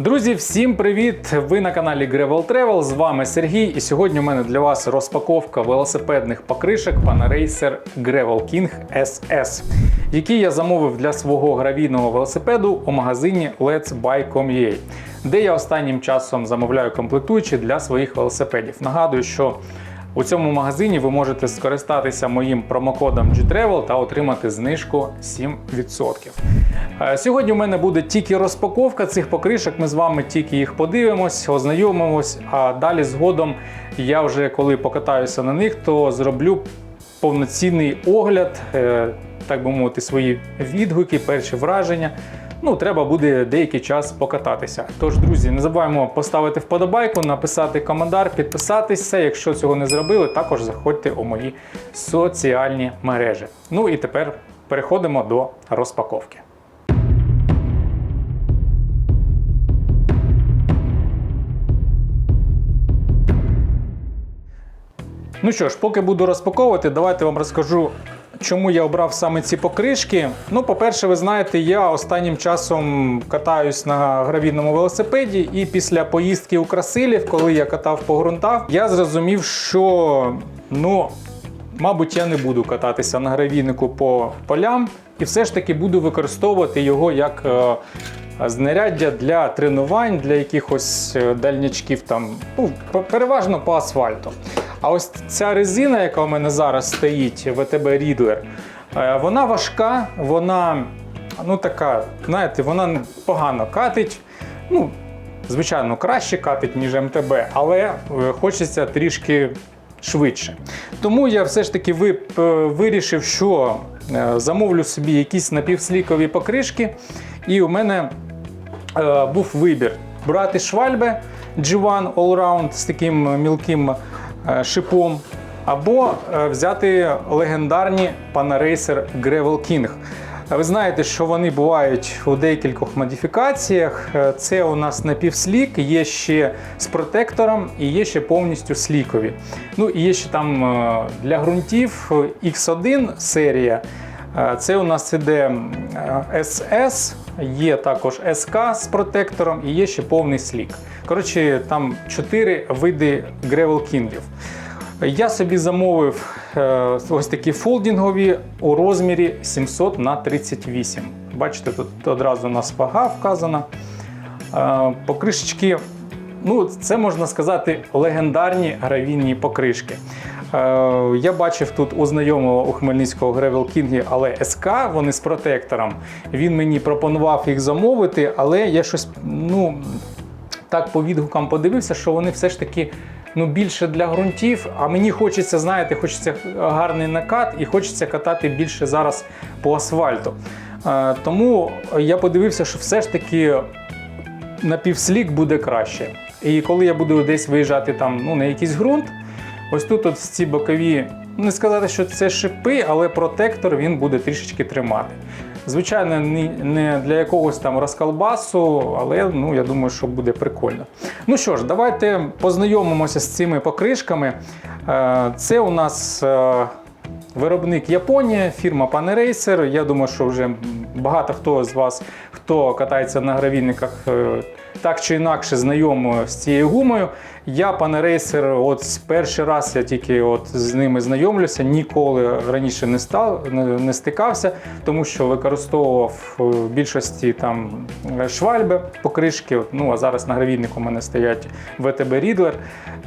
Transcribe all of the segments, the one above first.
Друзі, всім привіт! Ви на каналі Gravel Travel. З вами Сергій. І сьогодні у мене для вас розпаковка велосипедних покришок Panaracer Gravel King SS, які я замовив для свого гравійного велосипеду у магазині Let's Buy.com.ua, де я останнім часом замовляю комплектуючі для своїх велосипедів. Нагадую, що у цьому магазині ви можете скористатися моїм промокодом GTravel та отримати знижку 7%. Е, Сьогодні у мене буде тільки розпаковка цих покришок. Ми з вами тільки їх подивимось, ознайомимось. А далі згодом я вже коли покатаюся на них, то зроблю повноцінний огляд, е, так би мовити, свої відгуки, перші враження. Ну, треба буде деякий час покататися. Тож, друзі, не забуваємо поставити вподобайку, написати коментар, підписатися. Якщо цього не зробили, також заходьте у мої соціальні мережі. Ну і тепер переходимо до розпаковки. Ну що ж, поки буду розпаковувати, давайте вам розкажу, чому я обрав саме ці покришки. Ну, по-перше, ви знаєте, я останнім часом катаюсь на гравійному велосипеді, і після поїздки у Красилів, коли я катав по ґрунтах, я зрозумів, що ну. Мабуть, я не буду кататися на гравійнику по полям і все ж таки буду використовувати його як е, знаряддя для тренувань, для якихось е, дальнячків, там, ну, переважно по асфальту. А ось ця резина, яка у мене зараз стоїть, Riddler, е, вона важка, вона ну, така, знаєте, вона погано катить. Ну, звичайно, краще катить, ніж МТБ, але е, хочеться трішки швидше. Тому я все ж таки вирішив, що е, замовлю собі якісь напівслікові покришки, і у мене е, був вибір брати швальбе G1 Allround з таким мілким е, шипом, або е, взяти легендарні Panaracer Gravel King. Ви знаєте, що вони бувають у декількох модифікаціях. Е, Це у нас напівслік, є ще з протектором і є ще повністю слікові. Ну і є ще там е, для ґрунтів е, X1 серія. Е, Це у нас іде е, SS, є також SK з протектором і є ще повний слік. Коротше, там чотири види Gravel Kingів. Я собі замовив е, ось такі фолдінгові у розмірі 700 на 38. Бачите, тут одразу у нас вага вказана. Е, покришечки, ну, це можна сказати, легендарні гравійні покришки. Е, я бачив тут у знайомого у Хмельницького Gravel King, але СК, вони з протектором. Він мені пропонував їх замовити, але я щось, ну, так по відгукам подивився, що вони все ж таки ну, більше для ґрунтів. А мені хочеться, знаєте, хочеться гарний накат і хочеться катати більше зараз по асфальту. Е, тому я подивився, що все ж таки напівслік буде краще. І коли я буду десь виїжджати там ну, на якийсь ґрунт, ось тут от ці бокові, не сказати, що це шипи, але протектор він буде трішечки тримати. Звичайно, не для якогось там розколбасу, але ну, я думаю, що буде прикольно. Ну що ж, давайте познайомимося з цими покришками. Е, Це у нас е, Виробник Японія, фірма Paneracer. Я думаю, що вже багато хто з вас, хто катається на гравійниках, е, так чи інакше знайомо з цією гумою. Я Paneracer, от з перший раз я тільки от з ними знайомлюся, ніколи раніше не став, не, не стикався, тому що використовував е, в більшості там е, швальби, покришки. Ну а зараз на гравійнику у мене стоять VTB Riddler.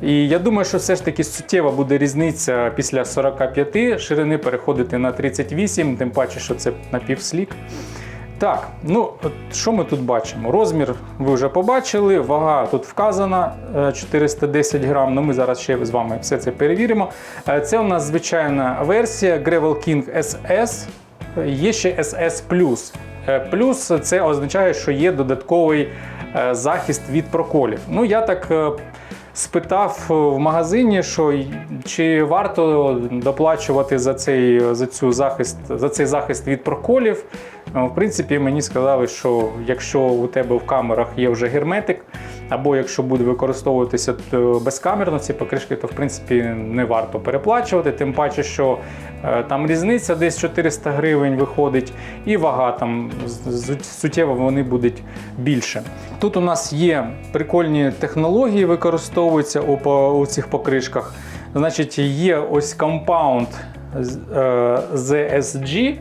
І я думаю, що все ж таки суттєва буде різниця після 45 ширини переходити на 38, тим паче, що це напівслік. Так, ну що ми тут бачимо? Розмір ви вже побачили, вага тут вказана е, 410 грам. Ну ми зараз ще з вами все це перевіримо. Е, Це у нас звичайна версія Gravel King SS. Є ще SS Е, Плюс це означає, що є додатковий е, захист від проколів. Ну я так е, спитав в магазині, що чи варто доплачувати за цей, за цю захист, за цей захист від проколів. Е, В принципі, мені сказали, що якщо у тебе в камерах є вже герметик, Або якщо буде використовуватися то безкамерно ці покришки, то в принципі не варто переплачувати. Тим паче, що е, там різниця десь 400 гривень виходить, і вага там суттєво вони будуть більше. Тут у нас є прикольні технології, використовуються у, у цих покришках. Значить, є ось компаунд ZSG.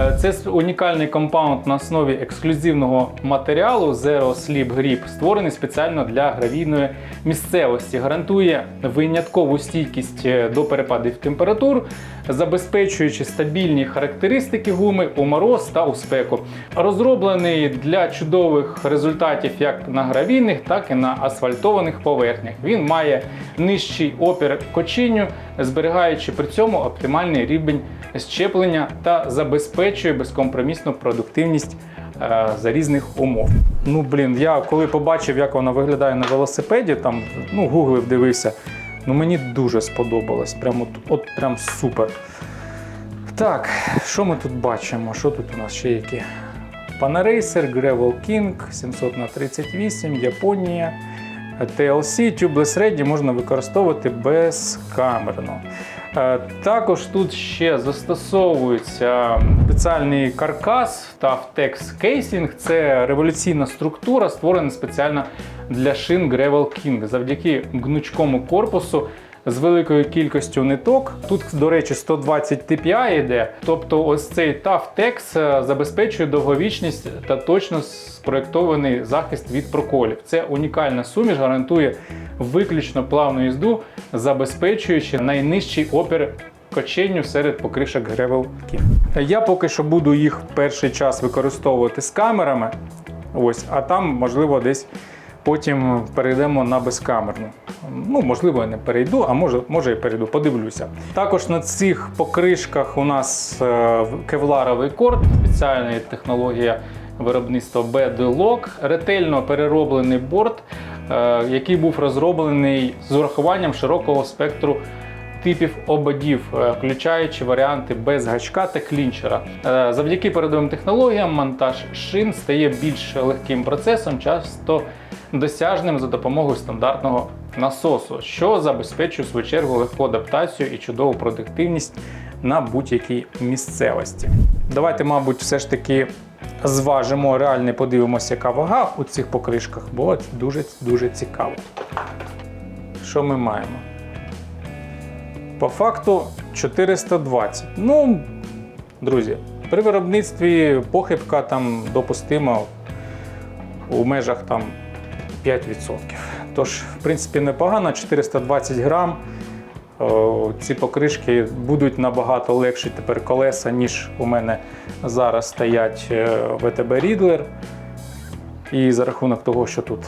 Е, Це унікальний компаунд на основі ексклюзивного матеріалу Zero Sleep Grip, створений спеціально для гравійної місцевості. Гарантує виняткову стійкість е, до перепадів температур, забезпечуючи стабільні характеристики гуми у мороз та у спеку. Розроблений для чудових результатів як на гравійних, так і на асфальтованих поверхнях. Він має нижчий опір кочінню, зберігаючи при цьому оптимальний рівень щеплення та забезпечує безкомпромісну продуктивність е, за різних умов. Ну блін, я коли побачив, як вона виглядає на велосипеді, там ну гуглив, дивився. Ну мені дуже сподобалось. Прям от, от прям супер. Так, що ми тут бачимо? Що тут у нас ще які? Panaracer, Gravel King 700 на 38 Японія. TLC Tubeless Ready можна використовувати безкамерно. Е, Також тут ще застосовується спеціальний каркас Taftex Casing. Це революційна структура, створена спеціально для шин Gravel King. Завдяки гнучкому корпусу з великою кількістю ниток. Тут, до речі, 120 TPI йде. Тобто, ось цей Taftex е, забезпечує довговічність та точно спроєктований захист від проколів. Це унікальна суміш, гарантує виключно плавну їзду, забезпечуючи найнижчий опір коченню серед покришок Gravel King. Я поки що буду їх перший час використовувати з камерами. Ось, а там, можливо, десь потім перейдемо на безкамерну. Ну, можливо, я не перейду, а може, може і перейду, подивлюся. Також на цих покришках у нас е, кевларовий корд, спеціальна технологія виробництва BD-Lock, ретельно перероблений борт, е, який був розроблений з урахуванням широкого спектру типів ободів, е, включаючи варіанти без гачка та клінчера. Е, Завдяки передовим технологіям монтаж шин стає більш легким процесом, часто досяжним за допомогою стандартного насосу, що забезпечує в свою чергу легку адаптацію і чудову продуктивність на будь-якій місцевості. Давайте, мабуть, все ж таки зважимо реально, подивимося, яка вага у цих покришках, бо це дуже дуже цікаво. Що ми маємо? По факту 420. Ну, друзі, при виробництві похибка там допустима у межах там 5%. Тож, в принципі, непогано, 420 грам. Ці покришки будуть набагато легші тепер колеса, ніж у мене зараз стоять е, ВТБ Рідлер. І за рахунок того, що тут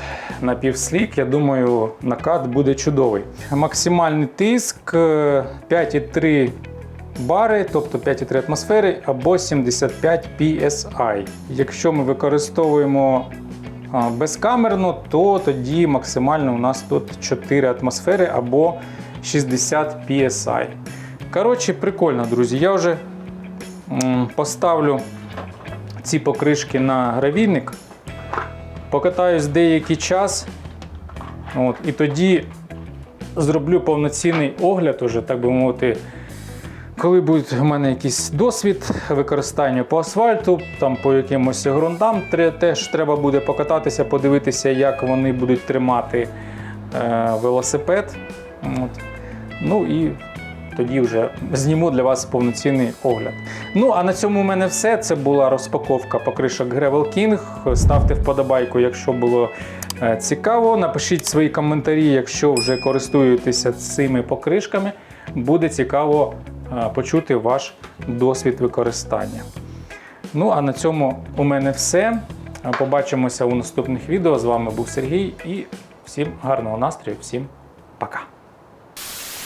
напівслік, я думаю, накат буде чудовий. Максимальний тиск е, 5,3 бари, тобто 5,3 атмосфери або 75 PSI. Якщо ми використовуємо безкамерно, то тоді максимально у нас тут 4 атмосфери або 60 PSI. Коротше, прикольно, друзі. Я вже поставлю ці покришки на гравійник покатаюсь деякий час. От, і тоді зроблю повноцінний огляд, уже, так би мовити, коли буде в мене якийсь досвід використання по асфальту, там по якимось ґрунтам теж треба буде покататися, подивитися, як вони будуть тримати е, велосипед. От. Ну і тоді вже зніму для вас повноцінний огляд. Ну а на цьому у мене все. Це була розпаковка покришок Gravel King. Ставте вподобайку, якщо було е, цікаво. Напишіть свої коментарі, якщо вже користуєтеся цими покришками. Буде цікаво е, почути ваш досвід використання. Ну а на цьому у мене все. Побачимося у наступних відео. З вами був Сергій і всім гарного настрою, всім пока.